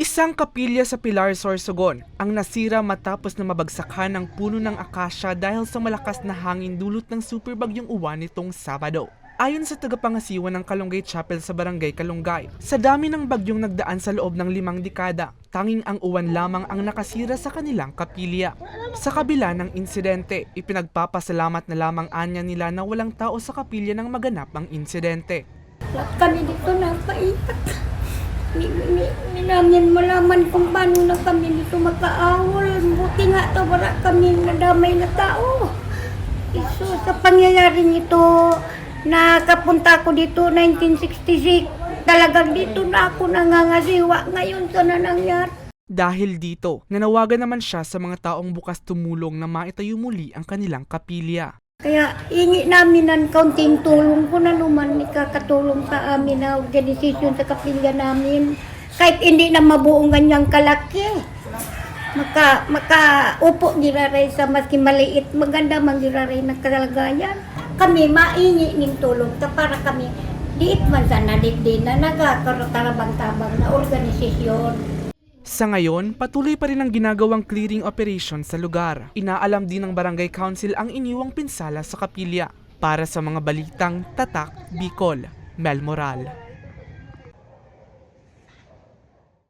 Isang kapilya sa Pilar, Sorsogon ang nasira matapos na mabagsakan ng puno ng akasya dahil sa malakas na hangin dulot ng super bagyong uwan nitong Sabado. Ayon sa tagapangasiwa ng Kalungay Chapel sa Barangay Kalungay, sa dami ng bagyong nagdaan sa loob ng limang dekada, tanging ang uwan lamang ang nakasira sa kanilang kapilya. Sa kabila ng insidente, ipinagpapasalamat na lamang anya nila na walang tao sa kapilya nang maganap ang insidente. Kami dito napaiyak. Namin malaman kung paano na kami dito makaawol. Buti nga to, wala kami nadamay na tao. Iso, sa pangyayaring ito, nakapunta ako dito 1966. Talagang dito na ako nangangasiwa ngayon sa nangyari. Dahil dito, nanawagan naman siya sa mga taong bukas tumulong na maitayo muli ang kanilang kapilya. Kaya ingi namin ng kaunting tulong kung ano man ikakatulong sa amin na organisasyon sa kapilya namin. Kahit hindi na mabuong ganyang kalaki. Maka, maka upo giraray sa maski maliit, maganda man giraray na kalagayan. Kami maingi ning tulong ta para kami diit man sa nadikdi na nagkakarotarabang-tabang na organisasyon. Sa ngayon, patuloy pa rin ang ginagawang clearing operation sa lugar. Inaalam din ng Barangay Council ang iniwang pinsala sa kapilya. Para sa mga balitang Tatak, Bicol, Mel Moral.